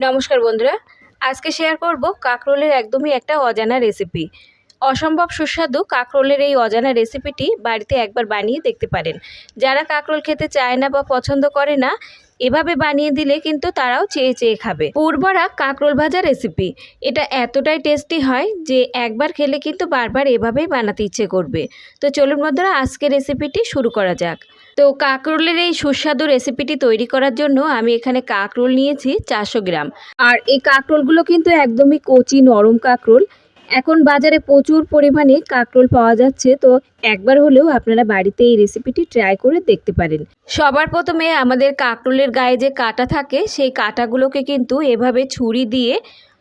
নমস্কার বন্ধুরা, আজকে শেয়ার করব কাঁকরোলের একদমই একটা অজানা রেসিপি অসম্ভব সুস্বাদু কাঁকরোলের এই অজানা রেসিপিটি বাড়িতে একবার বানিয়ে দেখতে পারেন। যারা কাঁকরোল খেতে চায় না বা পছন্দ করে না এভাবে বানিয়ে দিলে কিন্তু তারাও চেয়ে চেয়ে খাবে। পুরভরা কাঁকরোল ভাজা রেসিপি এটা এতটাই টেস্টি হয় যে একবার খেলে কিন্তু বারবার এভাবেই বানাতে ইচ্ছে করবে। তো চলুন বন্ধুরা আজকে রেসিপিটি শুরু করা যাক। তো কাঁকরোলের এই সুস্বাদু রেসিপিটি তৈরি করার জন্য আমি এখানে কাঁকরোল নিয়েছি চারশো গ্রাম। আর এই কাঁকরোলগুলো কিন্তু একদমই কচি নরম কাঁকরোল। এখন বাজারে প্রচুর পরিমাণে কাঁকরোল পাওয়া যাচ্ছে, তো একবার হলেও আপনারা বাড়িতে এই রেসিপিটি ট্রাই করে দেখতে পারেন। সবার প্রথমে আমাদের কাঁকরোলের গায়ে যে কাটা থাকে, সেই কাটাগুলোকে কিন্তু এভাবে ছুরি দিয়ে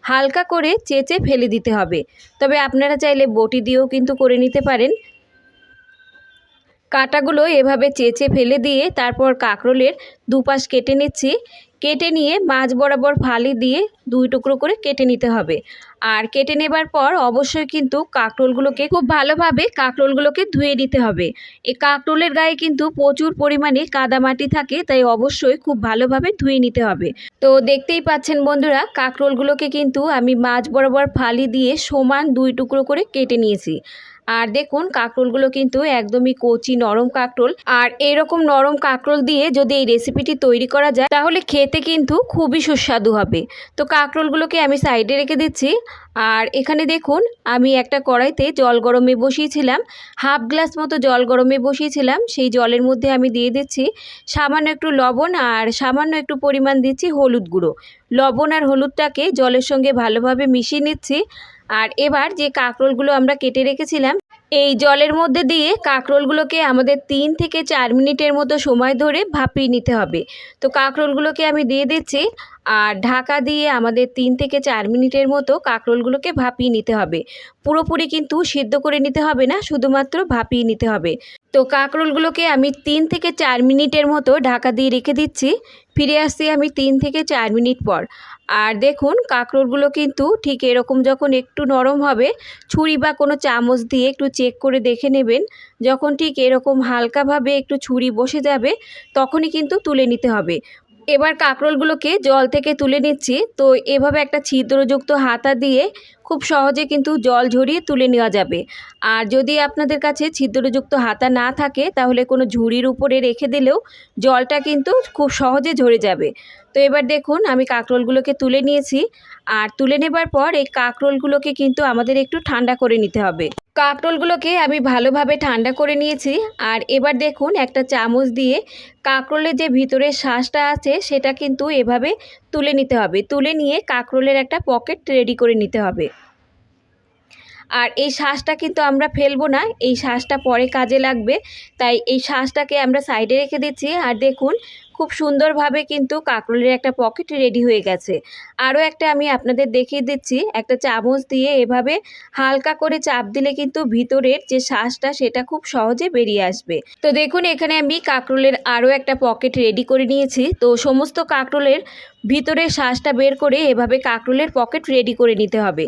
হালকা করে চেচে ফেলে দিতে হবে। তবে আপনারা চাইলে বটি দিয়েও কিন্তু করে নিতে পারেন। কাটাগুলো এভাবে চেচে ফেলে দিয়ে তারপর কাঁকরোলের দুপাশ কেটে নিচ্ছি। কেটে নিয়ে মাছ বরাবর ফালি দিয়ে দুই টুকরো করে কেটে নিতে হবে। আর কেটে নেবার পর অবশ্যই কিন্তু কাঁকরোলগুলোকে খুব ভালোভাবে কাঁকরোলগুলোকে ধুয়ে দিতে হবে। এই কাঁকরোলের গায়ে কিন্তু প্রচুর পরিমাণে কাদামাটি থাকে, তাই অবশ্যই খুব ভালোভাবে ধুয়ে নিতে হবে। তো দেখতেই পাচ্ছেন বন্ধুরা, কাঁকরোলগুলোকে কিন্তু আমি মাছ বরাবর ফালি দিয়ে সমান দুই টুকরো করে কেটে নিয়েছি। আর দেখুন, কাঁকরোলগুলো কিন্তু একদমই কচি নরম কাঁকরোল। আর এরকম নরম কাঁকরোল দিয়ে যদি এই রেসিপিটি তৈরি করা যায়, তাহলে খেতে কিন্তু খুবই সুস্বাদু হবে। তো কাঁকরোলগুলোকে আমি সাইডে রেখে দিচ্ছি। আর এখানে দেখুন, আমি একটা কড়াইতে জল গরমে বসিয়েছিলাম। হাফ গ্লাস মতো জল গরমে বসিয়েছিলাম। সেই জলের মধ্যে আমি দিয়ে দিচ্ছি সামান্য একটু লবণ আর সামান্য একটু পরিমাণ দিচ্ছি হলুদ গুঁড়ো। লবণ আর হলুদটাকে জলের সঙ্গে ভালোভাবে মিশিয়ে নিচ্ছি। আর এবার যে কাঁকরোলগুলো আমরা কেটে রেখেছিলাম এই জলের মধ্যে দিয়ে কাঁকরোলগুলোকে আমাদের তিন থেকে চার মিনিটের মতো সময় ধরে ভাপিয়ে নিতে হবে। তো কাঁকরোলগুলোকে আমি দিয়ে দিচ্ছি আর ঢাকা দিয়ে আমাদের তিন থেকে চার মিনিটের মতো কাঁকরোলগুলোকে ভাপিয়ে নিতে হবে। পুরোপুরি কিন্তু সিদ্ধ করে নিতে হবে না, শুধুমাত্র ভাপিয়ে নিতে হবে। তো কাঁকরোলগুলোকে আমি তিন থেকে চার মিনিটের মতো ঢাকা দিয়ে রেখে দিচ্ছি। ফিরে আসছি আমি তিন থেকে চার মিনিট পর। আর দেখুন, কাঁকরোলগুলো কিন্তু ঠিক এরকম যখন একটু নরম হবে, ছুরি বা কোনো চামচ দিয়ে একটু চেক করে দেখে নেবেন। যখন ঠিক এরকম হালকাভাবে একটু ছুরি বসে যাবে, তখনই কিন্তু তুলে নিতে হবে। এবার কাঁকরোলগুলোকে জল থেকে তুলে নিচ্ছি। তো এভাবে একটা ছিদ্রযুক্ত হাতা দিয়ে খুব সহজে কিন্তু জল ঝরিয়ে তুলে নেওয়া যাবে। আর যদি আপনাদের কাছে ছিদ্রযুক্ত হাতা না থাকে, তাহলে কোনো ঝুড়ির উপরে রেখে দিলেও জলটা কিন্তু খুব সহজে ঝরে যাবে। তো এবার দেখুন, আমি কাঁকরোলগুলোকে তুলে নিয়েছি। আর তুলে নেবার পর এই কাঁকরোলগুলোকে কিন্তু আমাদের একটু ঠান্ডা করে নিতে হবে। কাঁকরোলগুলোকে আমি ভালোভাবে ঠান্ডা করে নিয়েছি। আর এবার দেখুন, একটা চামচ দিয়ে কাঁকরোলের যে ভিতরের শ্বাসটা আছে, সেটা কিন্তু এভাবে তুলে নিতে হবে। তুলে নিয়ে কাঁকরোলের একটা পকেট রেডি করে নিতে হবে। আর এই শ্বাসটা কিন্তু আমরা ফেলব না, এই শ্বাসটা পরে কাজে লাগবে। তাই এই শ্বাসটাকে আমরা সাইডে রেখে দিচ্ছি, আর দেখুন খুব সুন্দরভাবে কিন্তু কাঁকরোলের একটা পকেট রেডি হয়ে গেছে। আরও একটা আমি আপনাদের দেখিয়ে দিচ্ছি, একটা চামচ দিয়ে এভাবে হালকা করে চাপ দিলে কিন্তু ভিতরের যে শ্বাসটা সেটা খুব সহজে বেরিয়ে আসবে। তো দেখুন এখানে আমি কাঁকরোলের আরও একটা পকেট রেডি করে নিয়েছি। তো সমস্ত কাঁকরোলের ভিতরের শ্বাসটা বের করে এভাবে কাঁকরোলের পকেট রেডি করে নিতে হবে।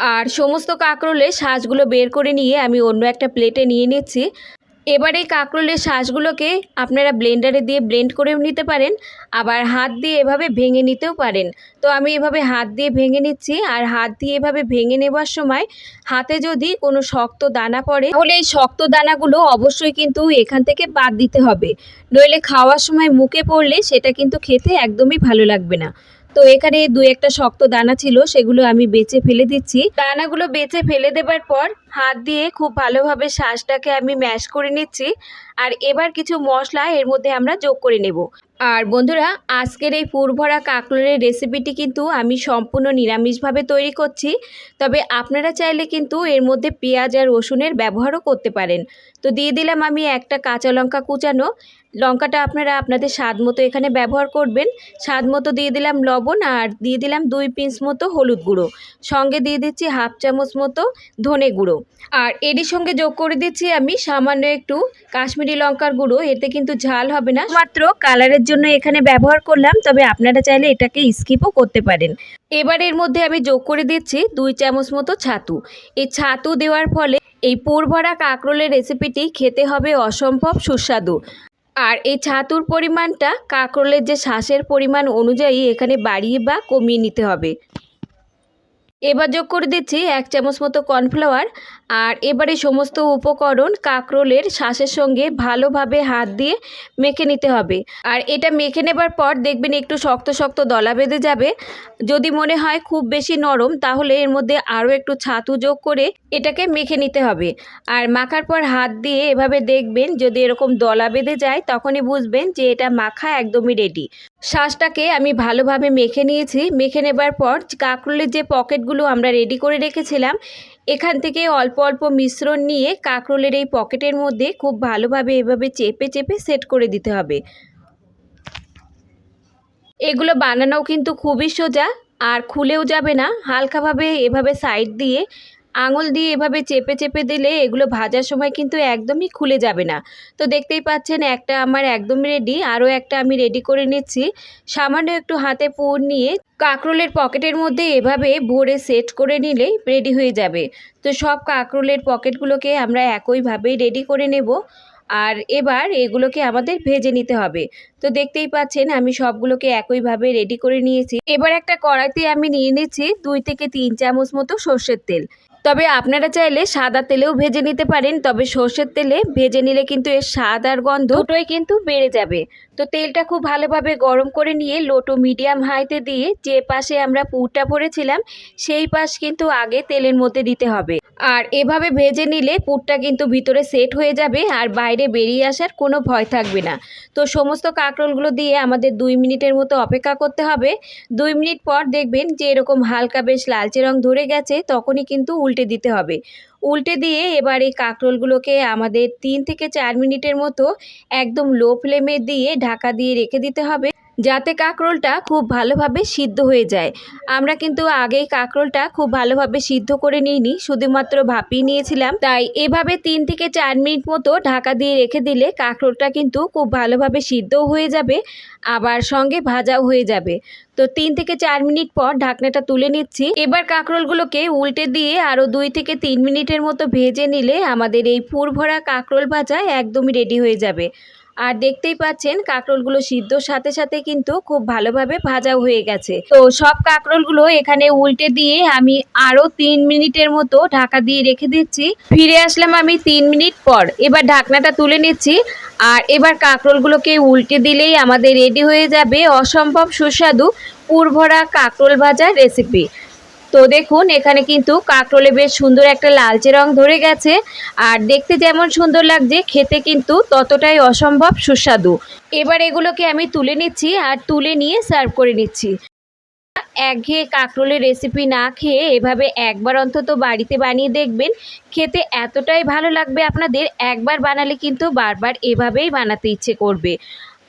আর সমস্ত কাঁকরোলের শ্বাসগুলো বের করে নিয়ে আমি অন্য একটা প্লেটে নিয়ে নিচ্ছি। এবার এই কাঁকরোলের শ্বাসগুলোকে আপনারা ব্লেন্ডারে দিয়ে ব্লেন্ড করেও নিতে পারেন, আবার হাত দিয়ে এভাবে ভেঙে নিতেও পারেন। তো আমি এভাবে হাত দিয়ে ভেঙে নিচ্ছি, আর হাত দিয়ে এভাবে ভেঙে নেবার সময় হাতে যদি কোনো শক্ত দানা পড়ে, তাহলে এই শক্ত দানাগুলো অবশ্যই কিন্তু এখান থেকে বাদ দিতে হবে। নইলে খাওয়ার সময় মুখে পড়লে সেটা কিন্তু খেতে একদমই ভালো লাগবে না। তো এখানে দু একটা শক্ত দানা ছিল, সেগুলো আমি বেছে ফেলে দিচ্ছি। দানাগুলো বেছে ফেলে দেবার পর হাত দিয়ে খুব ভালোভাবে শ্বাসটাকে আমি ম্যাশ করে নিচ্ছি। আর এবার কিছু মশলা এর মধ্যে আমরা যোগ করে নেব। আর বন্ধুরা, আজকের এই পুরভরা কাঁকরোলের রেসিপিটি কিন্তু আমি সম্পূর্ণ নিরামিষভাবে তৈরি করছি। তবে আপনারা চাইলে কিন্তু এর মধ্যে পেঁয়াজ আর রসুনের ব্যবহারও করতে পারেন। তো দিয়ে দিলাম আমি একটা কাঁচা লঙ্কা কুচানো। লঙ্কাটা আপনারা আপনাদের স্বাদ মতো এখানে ব্যবহার করবেন। স্বাদ মতো দিয়ে দিলাম লবণ আর দিয়ে দিলাম দুই পিস মতো হলুদ গুঁড়ো। সঙ্গে দিয়ে দিচ্ছি হাফ চামচ মতো ধনে গুঁড়ো। আর এরই সঙ্গে যোগ করে দিচ্ছি আমি সামান্য একটু কাশ্মীরি লঙ্কার গুঁড়ো, এতে কিন্তু ঝাল হবে না। মাত্র কালারের জন্য এখানে ব্যবহার করলাম, তবে আপনারা চাইলে এটাকে স্কিপও করতে পারেন। এবার এর মধ্যে আমি যোগ করে দিচ্ছি দুই চামচ মতো ছাতু। এই ছাতু দেওয়ার ফলে এই পুরভরা কাঁকরোলের রেসিপিটি খেতে হবে অসম্ভব সুস্বাদু। আর এই ছাতুর পরিমাণটা কাঁকরোলের যে শ্বাসের পরিমাণ অনুযায়ী এখানে বাড়িয়ে বা কমিয়ে নিতে হবে। এবার যোগ করে দিচ্ছি এক চামচ মতো কর্নফ্লাওয়ার আর এবারে সমস্ত উপকরণ কাঁকরোলের শ্বাসের সঙ্গে ভালোভাবে হাত দিয়ে মেখে নিতে হবে। আর এটা মেখে নেবার পর দেখবেন একটু শক্ত শক্ত দলা বেঁধে যাবে। যদি মনে হয় খুব বেশি নরম, তাহলে এর মধ্যে আরও একটু ছাতু যোগ করে এটাকে মেখে নিতে হবে। আর মাখার পর হাত দিয়ে এভাবে দেখবেন যদি এরকম দলা বেঁধে যায়, তখনই বুঝবেন যে এটা মাখা একদমই রেডি শ্বাসটাকে আমি ভালোভাবে মেখে নিয়েছি। মেখে নেবার পর কাঁকরোলের যে পকেটগুলো আমরা রেডি করে রেখেছিলাম। এখান থেকে অল্প অল্প মিশ্রণ নিয়ে কাঁকরোলের এই পকেটের মধ্যে খুব ভালোভাবে এভাবে চেপে চেপে সেট করে দিতে হবে। এগুলো বানানোও কিন্তু খুবই সোজা আর খুলেও যাবে না। হালকাভাবে এভাবে সাইড দিয়ে আঙুল দিয়ে এভাবে চেপে চেপে দিলে এগুলো ভাজার সময় কিন্তু একদমই খুলে যাবে না। তো দেখতেই পাচ্ছেন একটা আমার একদমই রেডি আরও একটা আমি রেডি করে নিচ্ছি। সামান্য একটু হাতে পুর নিয়ে কাঁকরোলের পকেটের মধ্যে এভাবে ভরে সেট করে নিলেই রেডি হয়ে যাবে। তো সব কাঁকরোলের পকেটগুলোকে আমরা একইভাবেই রেডি করে নেব। আর এবার এগুলোকে আমাদের ভেজে নিতে হবে। তো দেখতেই পাচ্ছেন আমি সবগুলোকে একইভাবে রেডি করে নিয়েছি। এবার একটা কড়াইতে আমি নিয়ে নিচ্ছি দুই থেকে তিন চামচ মতো সর্ষের তেল। তবে আপনারা চাইলে সাদা তেলেও ভেজে নিতে পারেন, তবে সর্ষের তেলে ভেজে নিলে কিন্তু এর স্বাদ আর গন্ধ দুটোই কিন্তু বেড়ে যাবে। তো তেলটা খুব ভালোভাবে গরম করে নিয়ে লো টু মিডিয়াম হাইতে দিয়ে যে পাশে আমরা পুরটা ভরেছিলাম, সেই পাশ কিন্তু আগে তেলের মধ্যে দিতে হবে। আর এভাবে ভেজে নিলে পুরটা কিন্তু ভিতরে সেট হয়ে যাবে আর বাইরে বেরিয়ে আসার কোনো ভয় থাকবে না। তো সমস্ত কাঁকরোলগুলো দিয়ে আমাদের দুই মিনিটের মতো অপেক্ষা করতে হবে। দুই মিনিট পর দেখবেন যে এরকম হালকা বেশ লালচে রং ধরে গেছে, তখনই কিন্তু উল্টে দিতে হবে। উল্টে দিয়ে এবার এই কাঁকরোলগুলোকে আমাদের তিন থেকে চার মিনিটের মতো একদম লো ফ্লেমে দিয়ে ঢাকা দিয়ে রেখে দিতে হবে, যাতে কাঁকরোলটা খুব ভালোভাবে সিদ্ধ হয়ে যায়। আমরা কিন্তু আগেই কাঁকরোলটা খুব ভালোভাবে সিদ্ধ করে নিইনি, শুধুমাত্র ভাপিয়ে নিয়েছিলাম। তাই এভাবে তিন থেকে চার মিনিট মতো ঢাকা দিয়ে রেখে দিলে কাঁকরোলটা কিন্তু খুব ভালোভাবে সিদ্ধও হয়ে যাবে, আবার সঙ্গে ভাজাও হয়ে যাবে। তো তিন থেকে চার মিনিট পর ঢাকনাটা তুলে নিচ্ছি। এবার কাঁকরোলগুলোকে উল্টে দিয়ে আরও দুই থেকে তিন মিনিটের মতো ভেজে নিলে আমাদের এই পুর ভরা কাঁকরোল ভাজা একদমই রেডি হয়ে যাবে। আর দেখতেই পাচ্ছেন, কাঁকরোলগুলো সিদ্ধর সাথে সাথে কিন্তু খুব ভালোভাবে ভাজাও হয়ে গেছে। তো সব কাঁকরোলগুলো এখানে উল্টে দিয়ে আমি আরও তিন মিনিটের মতো ঢাকা দিয়ে রেখে দিচ্ছি। ফিরে আসলাম আমি তিন মিনিট পর। এবার ঢাকনাটা তুলে নিচ্ছি। আর এবার কাঁকরোলগুলোকে উল্টে দিলেই আমাদের রেডি হয়ে যাবে অসম্ভব সুস্বাদু পুরভরা কাঁকরোল ভাজার রেসিপি তো দেখুন, এখানে কিন্তু কাঁকরোলে বেশ সুন্দর একটা লালচে রং ধরে গেছে। আর দেখতে যেমন সুন্দর লাগছে, খেতে কিন্তু ততটাই অসম্ভব সুস্বাদু। এবার এগুলোকে আমি তুলে নিচ্ছি আর তুলে নিয়ে সার্ভ করে নিচ্ছি। একঘেয়ে কাঁকরোলের রেসিপি না খেয়ে এভাবে একবার অন্তত বাড়িতে বানিয়ে দেখবেন। খেতে এতটাই ভালো লাগবে আপনাদের, একবার বানালে কিন্তু বারবার এভাবেই বানাতে ইচ্ছে করবে।